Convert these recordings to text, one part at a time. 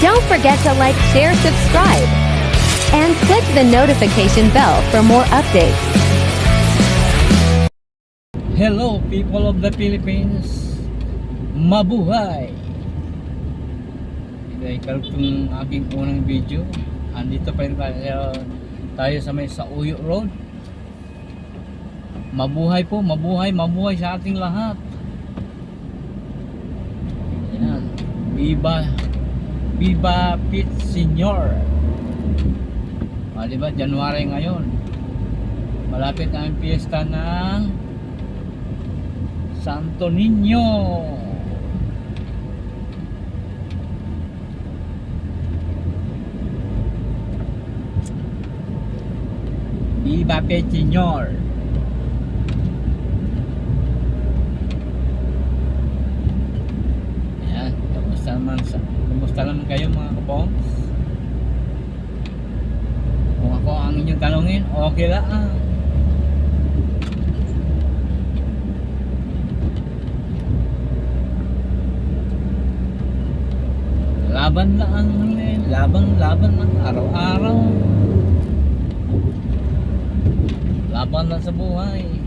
Don't forget to like, share, subscribe, and click the notification bell for more updates. Hello people of the Philippines. Mabuhay! Ay karugtong aking unang video. Andito pa rin tayo, tayo sa may Sauyo Road. Mabuhay po, mabuhay, mabuhay sa ating lahat. Yan Viva Viva Pit Senior ah, diba, January ngayon Malapit ang piyesta ng Santo Niño. Viva Pechiñor. Ayan, naman kayo mga kapongs? Kung ako ang inyong tanongin, okay lang. laban lang ang laban laban lang araw-araw laban lang sa buhay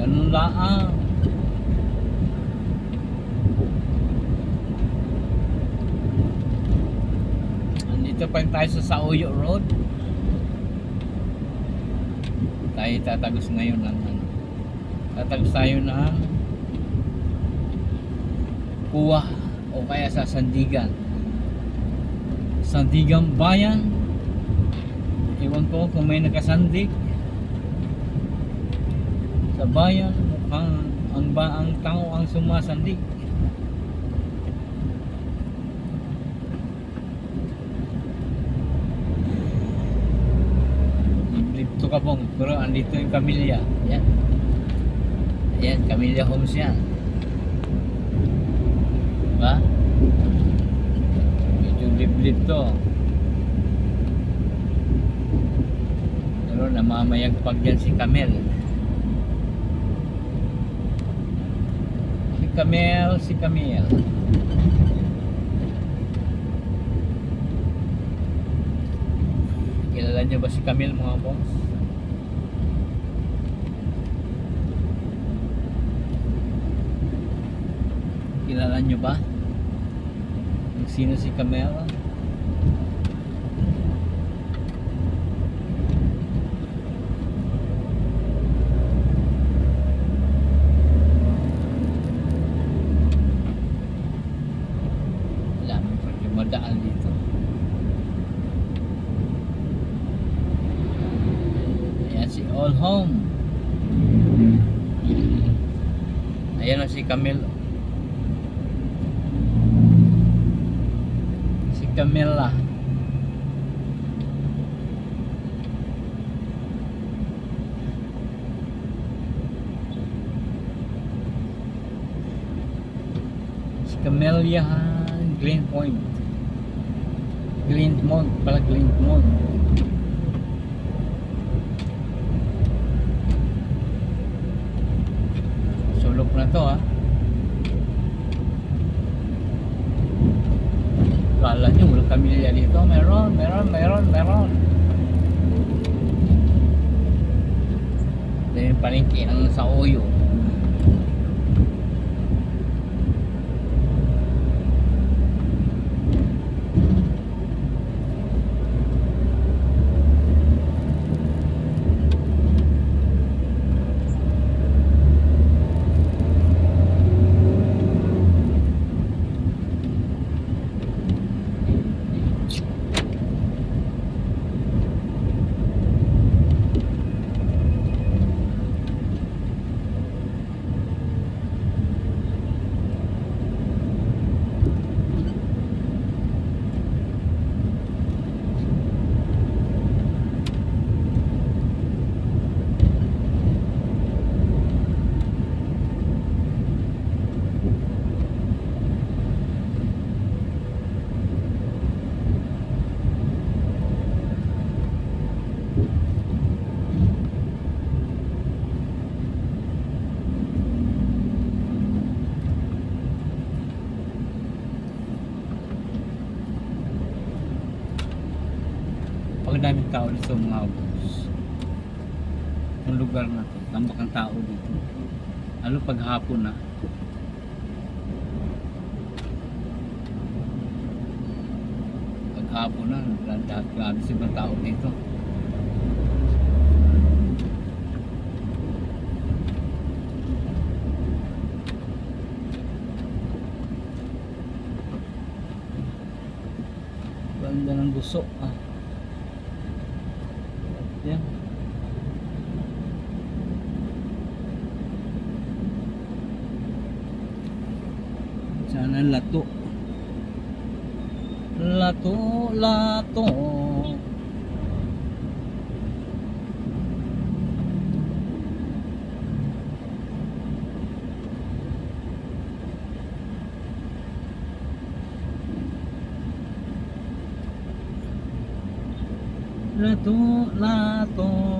ganun lang. Andito pa rin tayo sa Sauyo Road. Tayo tatagos ngayon ng ano. Tatagos tayo ng kuwa o kaya sa Sandigan. Sandigan Bayan. Iwan ko kung may nakasandig sa bayan mukhang ang ba ang tao ang sumasandig dito ka pong pero andito yung kamilya yan Ayan, Camellia Homes yan. Diba? Medyo liblib to. Pero namamayagpag yan si Camel. Camel, si Camel. Kilala niyo ba si Camel mga boss? Kilala nyo ba? Sino si Camel? Wala mo pa yung madaan dito. Ayan si All Home. Ayan na si Camel. Si Camila. Si Camellia Green Point. Glintmont pala Glintmont. Sulok na to ah. Kala nyo, walang pamilya dito. Meron, meron, meron, meron. Ito yung palengke ng sa Oyo. Dito mga boss. Ang lugar na to, tambak ang tao dito. Lalo pag hapon na. Pag hapon na, lahat grabe sa mga tao dito. Ganda ng guso ah. Yan. Sana lato. Lato, lato. Lato, lato.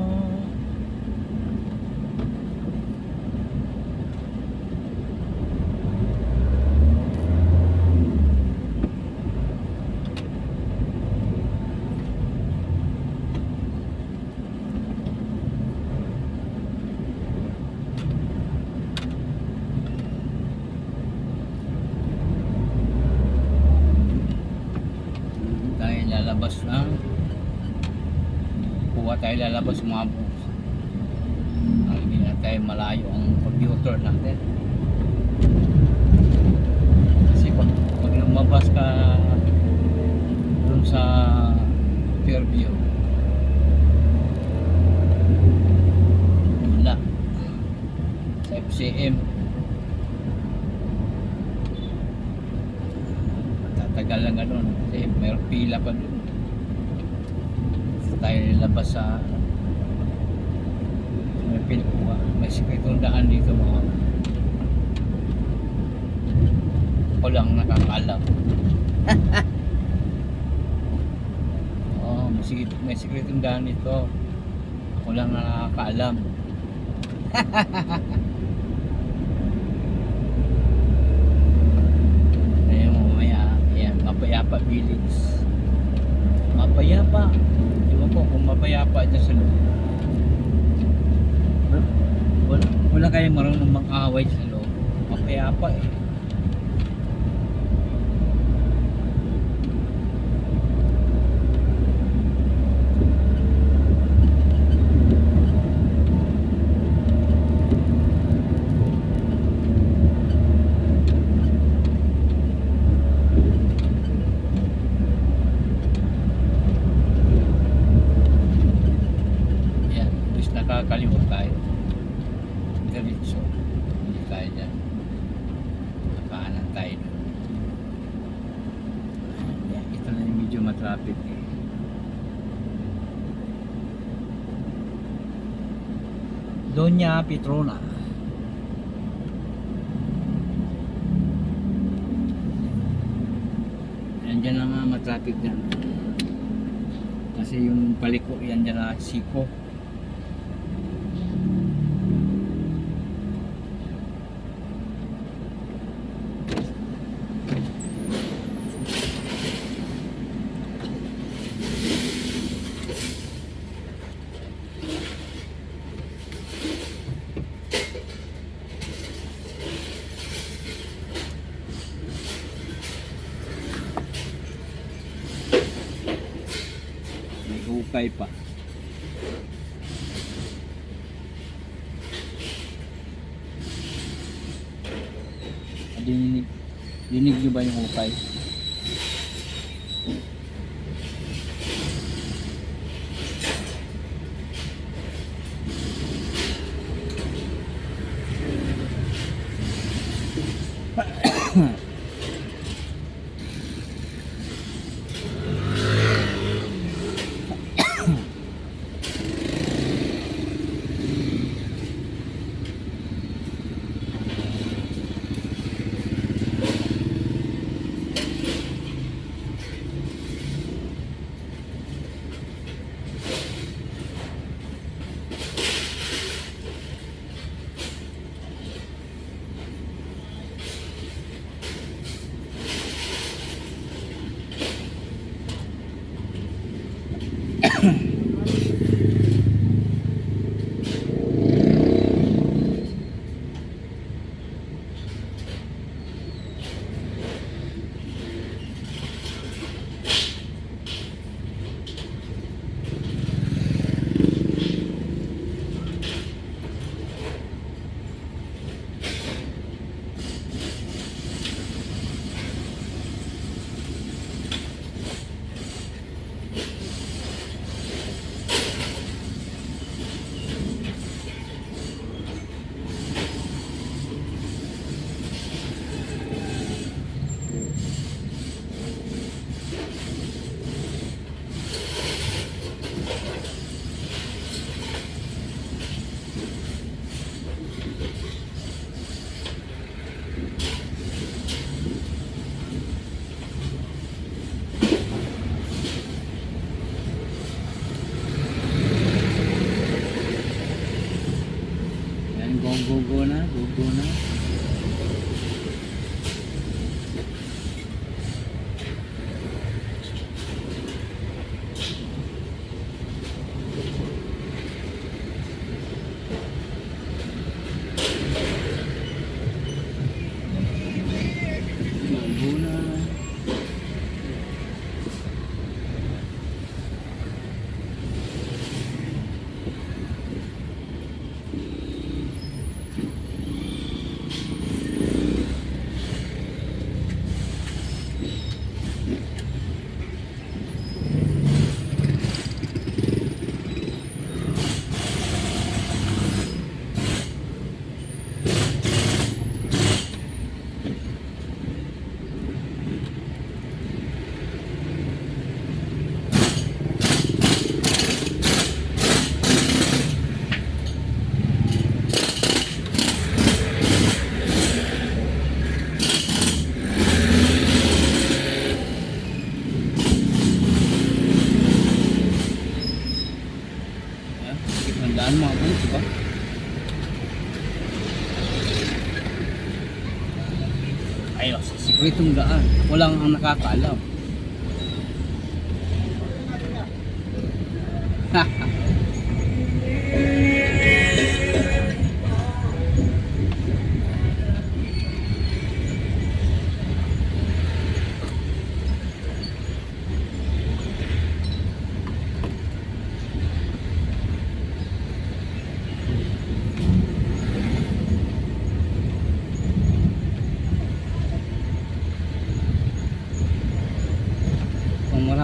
lalabas ng kuha tayo lalabas mga boss ang hindi na tayo malayo ang computer natin. Kasi pag, pag lumabas ka dun sa Fairview wala sa FCM tatagal lang ganun. Kasi mayroong pila pa dun tayo nilabas sa may ba may sikretong daan dito mga ako lang nakakaalam. Oh may, sikret, may sikretong daan dito. Ako lang nakakaalam. Ayan mamaya, ayan, mapayapa village. Mapayapa. Ko kung mapayapa dyan sa loob. Wala, wala, wala kayong marunong mag-away sa loob. Mapayapa eh. Yan, bis nakakaliwa tayo. Diretso. Hindi tayo dyan. Nakaanan tayo doon. Yan, ito na yung medyo matraffic eh. Petrona. Yan dyan na nga matraffic dyan. Kasi yung paliko yan dyan na siko. May hukay pa. Dinig, dinig nyo ba yung hukay? Sikretong daan. Walang ang nakakaalam.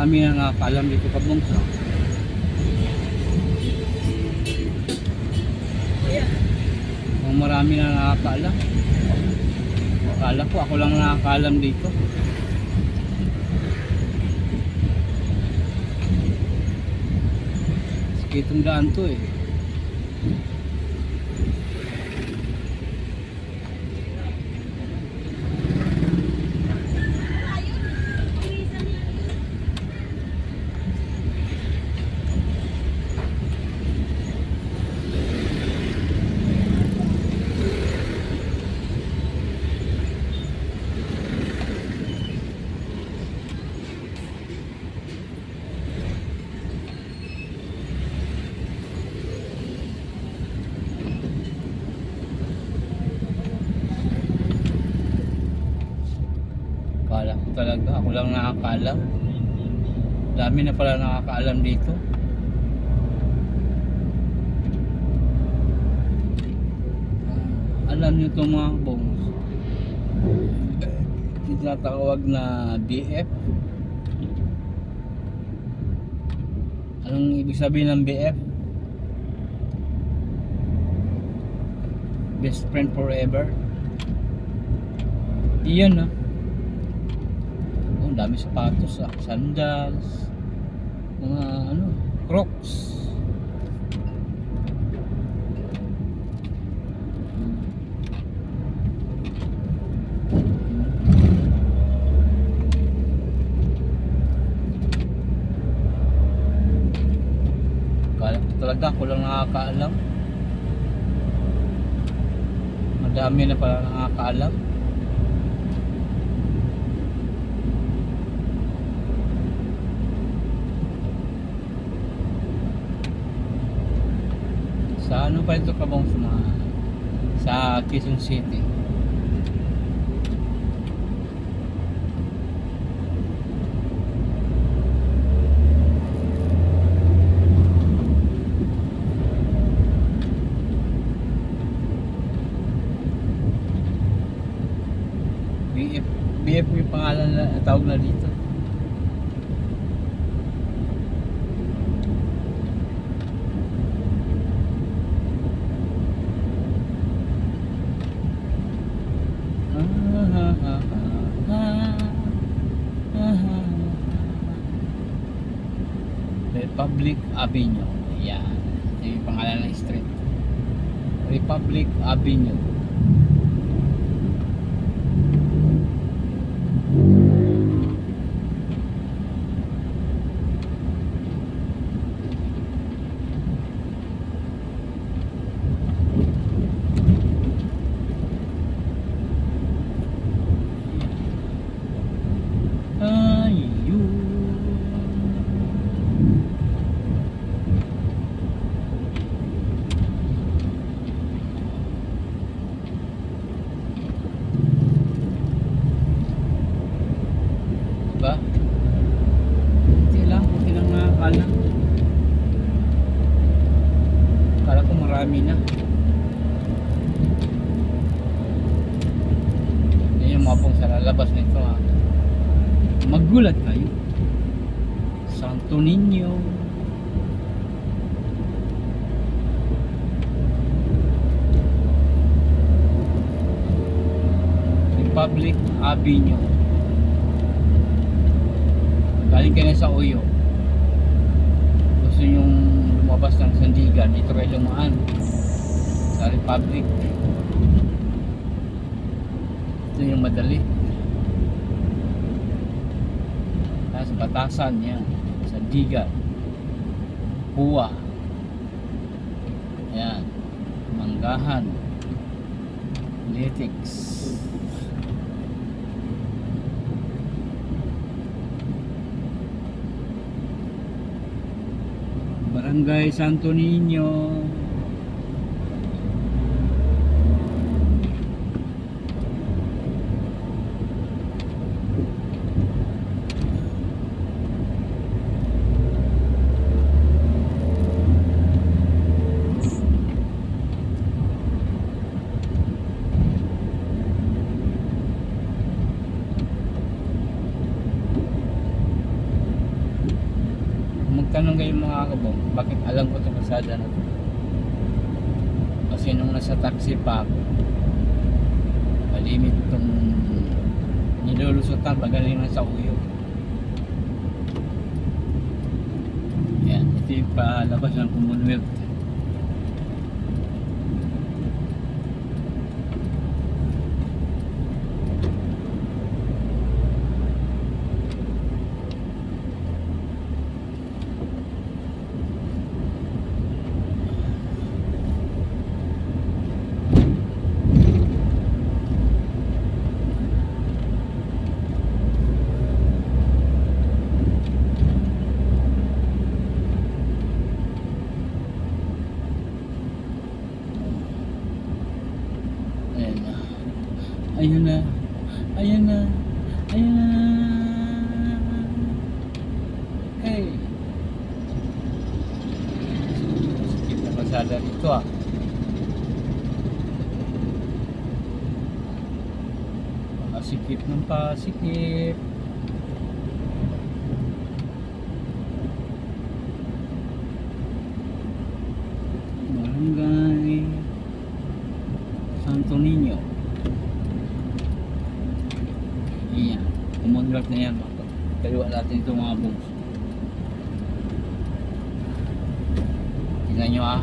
Marami na nakakaalam dito ka bungsa. Kung marami na nakakaalam. Akala ko ako lang nakakaalam dito. Sikitong daan to eh. Talaga, ako lang nakakaalam. Dami na pala nakakaalam dito. Alam niyo itong mga bongs. Tinatawag na BF. Anong ibig sabihin ng BF? Best friend forever. Iyan ah. Ang dami sapatos ah. Sandals. Mga ano, crocs. Talaga ako lang nakakaalam. Madami na pala nakakaalam. Sa ano pa ito kabong sa sa Quezon City. BF, BF yung pangalan na tawag na dito. Avenue. Yan. Ito yung pangalan ng street. Republic Avenue. Ayun. Diba? Hindi lang, hindi lang nakakala. Kala ko marami na. Yan yung mga pong sa lalabas nito ha. Magulat kayo. Santo Niño. Republic Avenue. Galing kayo sa Uyo. Gusto yung lumabas ng Sandigan, dito kayo lumaan. Sa Republic yung madali. Sa batasan yan sa digat kuwa. Yan manggahan. Litics barangay Santo Niño. Magtanong kayo mga kabong, bakit alam ko itong kasada na to? Kasi nung nasa taxi pa ako, malimit itong nilulusutan pagaling na sa uyo. Yan, ito yung palabas ng Commonwealth. Ayan na. Ayun na. Ayun na. Ayun na. Hey. Sikip na pasada rito ah. Pasikip ng pasikip. Barangay Santo Niño. Iyan. Commonwealth na yan. Kaliwa natin itong mga bungs. Tingnan nyo ah.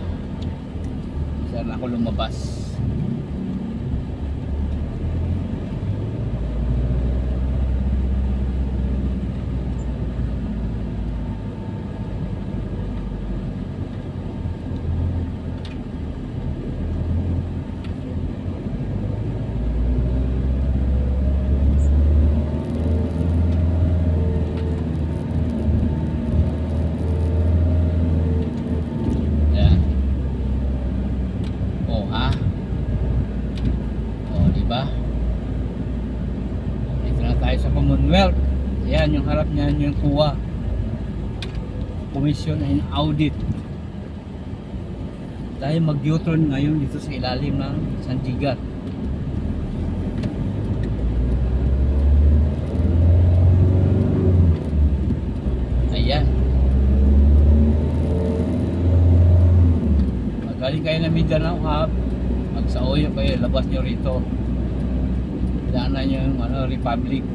Saan ako lumabas. Ayan. Oh, ha? Oh, di ba? Dito na tayo sa Commonwealth. Ayan, yung harap niyan yung kuwa. Commission and Audit. Tayo mag-U-turn ngayon dito sa ilalim ng Sandigat. Ayan. Magaling kayo ng Mindanao Hub, magsauyo kayo, labas nyo rito. Daanan nyo yung ano, Republic.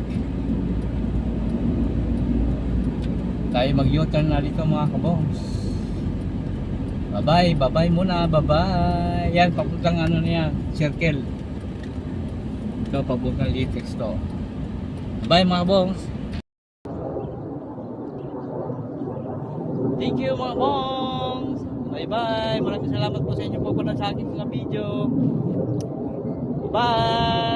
Tayo mag-U-turn na rito mga kabongs. Bye-bye, bye-bye muna, bye-bye. Yan, papuntang ano na yan, circle. Ito, papuntang Litex to. Bye mga bongs. Thank you mga bongs. Bye-bye. Maraming salamat po sa inyo po sa akin sa video. Bye!